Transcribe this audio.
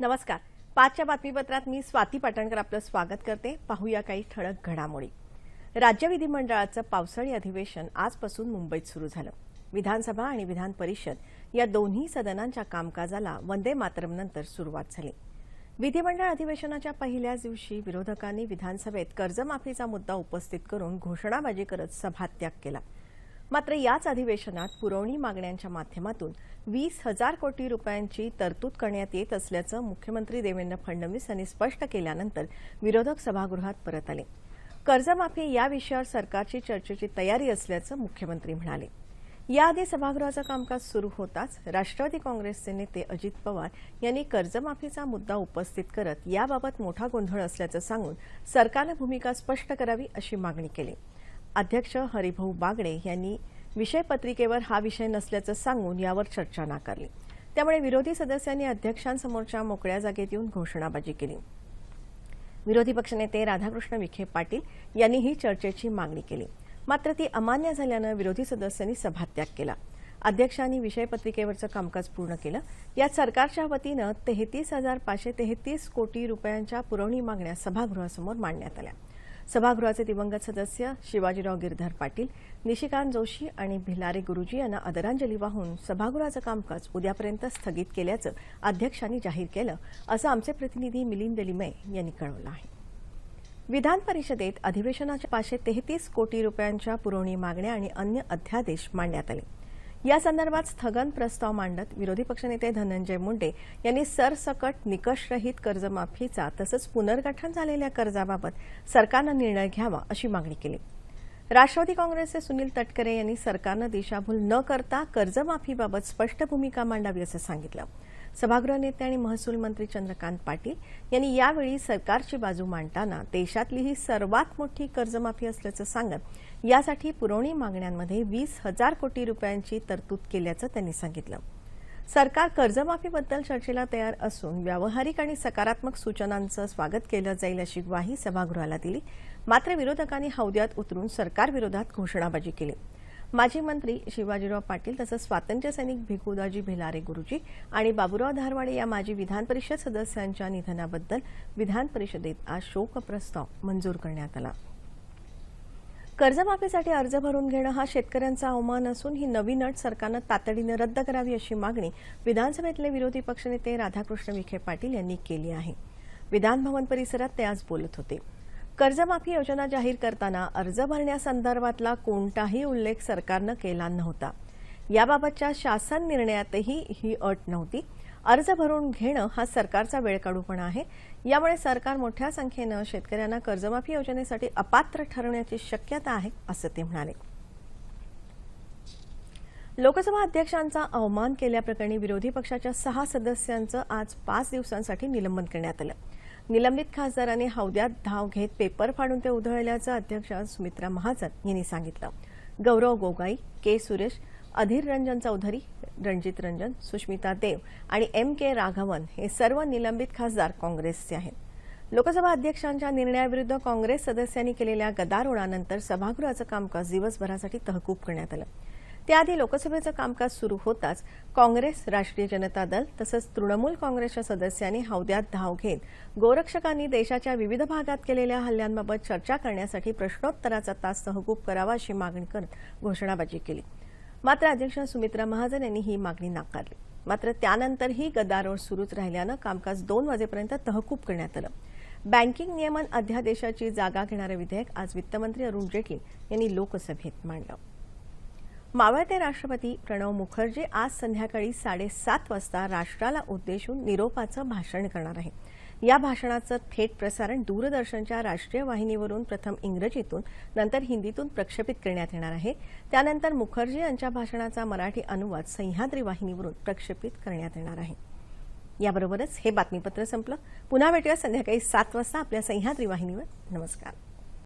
नमस्कार. पाचच्या बातमीपत्रात मी स्वाती पाटणकर आपलं स्वागत करते. पाहूया काही ठळक घडामोडी. राज्य विधिमंडळाचं पावसाळी अधिवेशन आजपासून मुंबईत सुरू झालं. विधानसभा आणि विधान परिषद या दोन्ही सदनांच्या कामकाजाला वंदे मातरमनंतर सुरुवात झाली. विधिमंडळ अधिवेशनाच्या पहिल्याच दिवशी विरोधकांनी विधानसभेत कर्जमाफीचा मुद्दा उपस्थित करून घोषणाबाजी करत सभात्याग केला. मात्र याच अधिवेशनात पुरवणी मागण्यांच्या माध्यमातून वीस हजार कोटी रुपयांची तरतूद करण्यात येत असल्याचं मुख्यमंत्री देवेंद्र फडणवीस यांनी स्पष्ट केल्यानंतर विरोधक सभागृहात परत आले. कर्जमाफी या विषयावर सरकारची चर्चेची तयारी असल्याचं मुख्यमंत्री म्हणाले. याआधी सभागृहाचं कामकाज सुरू होताच राष्ट्रवादी काँग्रेसचे नेते अजित पवार यांनी कर्जमाफीचा मुद्दा उपस्थित करत याबाबत मोठा गोंधळ असल्याचं सांगून सरकारनं भूमिका स्पष्ट करावी अशी मागणी केली. अध्यक्ष हरिभाऊ बागडे यांनी विषयपत्रिकेवर हा विषय नसल्याचं सांगून यावर चर्चा नाकारली. त्यामुळे विरोधी सदस्यांनी अध्यक्षांसमोरच्या मोकळ्या जागेत येऊन घोषणाबाजी केली. विरोधी पक्षनेते राधाकृष्ण विखे पाटील यांनी ही चर्चेची मागणी केली. मात्र ती अमान्य झाल्यानं विरोधी सदस्यांनी सभात्याग केला. अध्यक्षांनी विषयपत्रिकेवरचं कामकाज पूर्ण केलं. यात सरकारच्या वतीनं तेहतीस हजार पाचशे तेहतीस कोटी रुपयांच्या पुरवणी मागण्या सभागृहासमोर मांडण्यात आल्या. सभागृहाचे दिवंगत सदस्य शिवाजीराव गिरधर पाटील निशिकांत जोशी आणि भिलारे गुरुजी यांना आदरांजली वाहून सभागृहाचं कामकाज उद्यापर्यंत स्थगित केल्याचं अध्यक्षांनी जाहीर केलं असं आमचे प्रतिनिधी मिलिंद लिमय यांनी कळवलं आहे. विधान परिषदेत अधिवेशनाच्या पाचशे तेहतीस कोटी रुपयांच्या पुरवणी मागण्या आणि अन्य अध्यादेश मांडण्यात आले. या संदर्भात स्थगन प्रस्ताव मांडत विरोधी पक्षनेते धनंजय मुंडे यांनी सरसकट निकषरहित कर्जमाफीचा तसंच पुनर्गठन झालेल्या कर्जाबाबत सरकारनं निर्णय घ्यावा अशी मागणी केली. राष्ट्रवादी काँग्रेसचे सुनील तटकरे यांनी सरकारनं दिशाभूल न करता कर्जमाफीबाबत स्पष्ट भूमिका मांडावी असं सांगितलं. सभागृह नेते आणि महसूल मंत्री चंद्रकांत पाटील यांनी यावेळी सरकारची बाजू मांडताना देशातली ही सर्वात मोठी कर्जमाफी असल्याचं सांगत यासाठी पुरवणी मागण्यांमध्ये वीस हजार कोटी रुपयांची तरतूद केल्याचं त्यांनी सांगितलं. सरकार कर्जमाफीबद्दल चर्चेला तयार असून व्यावहारिक आणि सकारात्मक सूचनांचं स्वागत केलं जाईल अशी ग्वाही सभागृहाला दिली. मात्र विरोधकांनी हौद्यात उतरून सरकारविरोधात घोषणाबाजी केली. माजी मंत्री शिवाजीराव पाटील तसंच स्वातंत्र्य सैनिक भिकुदाजी भिलारे गुरुजी आणि बाबुराव धारवाडे या माजी विधान परिषद सदस्यांच्या निधनाबद्दल विधान परिषदेत आज शोकप्रस्ताव मंजूर करण्यात आला. कर्जमाफीसाठी अर्ज भरून घेणं हा शेतकऱ्यांचा अवमान असून ही नवीन अट सरकारनं तातडीनं रद्द करावी अशी मागणी विधानसभेतले विरोधी पक्षनेते राधाकृष्ण विखे पाटील यांनी केली आहे. विधानभवन परिसरात ते आज बोलत होते. कर्जमाफी योजना जाहीर करताना अर्ज भरण्यासंदर्भातला कोणताही उल्लेख सरकारनं केला नव्हता. याबाबतच्या शासन निर्णयातही ही अट नव्हती. अर्ज भरून घेणं हा सरकारचा वेळकाढूपणा आहे. यामुळे सरकार मोठ्या संख्येनं शेतकऱ्यांना कर्जमाफी योजनेसाठी अपात्र ठरवण्याची शक्यता आहे असं ते म्हणाले. लोकसभा अध्यक्षांचा अवमान केल्याप्रकरणी विरोधी पक्षाच्या सहा सदस्यांचं आज पाच दिवसांसाठी निलंबन करण्यात आलं. निलंबित खासदारांनी हौद्यात धाव घेत पेपर फाडून ते उधळल्याचं अध्यक्ष सुमित्रा महाजन यांनी सांगितलं. गौरव गोगाई के सुरेश अधीर रंजन चौधरी रणजित रंजन सुष्मिता देव आणि एम के राघवन हे सर्व निलंबित खासदार काँग्रेसचे आहेत. लोकसभा अध्यक्षांच्या निर्णयाविरुद्ध काँग्रेस सदस्यांनी केलेल्या गदारोळानंतर सभागृहाचं कामकाज दिवसभरासाठी तहकूब करण्यात आलं. त्याआधी लोकसभेचं कामकाज सुरू होताच काँग्रेस राष्ट्रीय जनता दल तसंच तृणमूल काँग्रेसच्या सदस्यांनी हौद्यात धाव घेत गोरक्षकांनी देशाच्या विविध भागात केलेल्या हल्ल्यांबाबत चर्चा करण्यासाठी प्रश्नोत्तराचा तास तहकूब करावा अशी मागणी करत घोषणाबाजी केली. मात्र अध्यक्ष सुमित्रा महाजन यांनी ही मागणी नाकारली. मात्र त्यानंतरही गदारोळ सुरूच राहिल्यानं कामकाज दोन वाजेपर्यंत तहकूब करण्यात आलं. बँकिंग नियमन अध्यादेशाची जागा घेणारं विधेयक आज वित्तमंत्री अरुण जेटली यांनी लोकसभेत मांडलं. मावळते राष्ट्रपती प्रणव मुखर्जी आज संध्याकाळी साडेसात वाजता राष्ट्राला उद्देशून निरोपाचं भाषण करणार आहे या भाषणाचं थेट प्रसारण दूरदर्शनच्या राष्ट्रीय वाहिनीवरून प्रथम इंग्रजीतून नंतर हिंदीतून प्रक्षेपित करण्यात येणार आहे. त्यानंतर मुखर्जी यांच्या भाषणाचा मराठी अनुवाद सह्याद्री वाहिनीवरून प्रक्षेपित करण्यात येणार आहे. याबरोबरच हे बातमीपत्र संपलं. पुन्हा भेटूया संध्याकाळी सात वाजता आपल्या सह्याद्री वाहिनीवर. नमस्कार.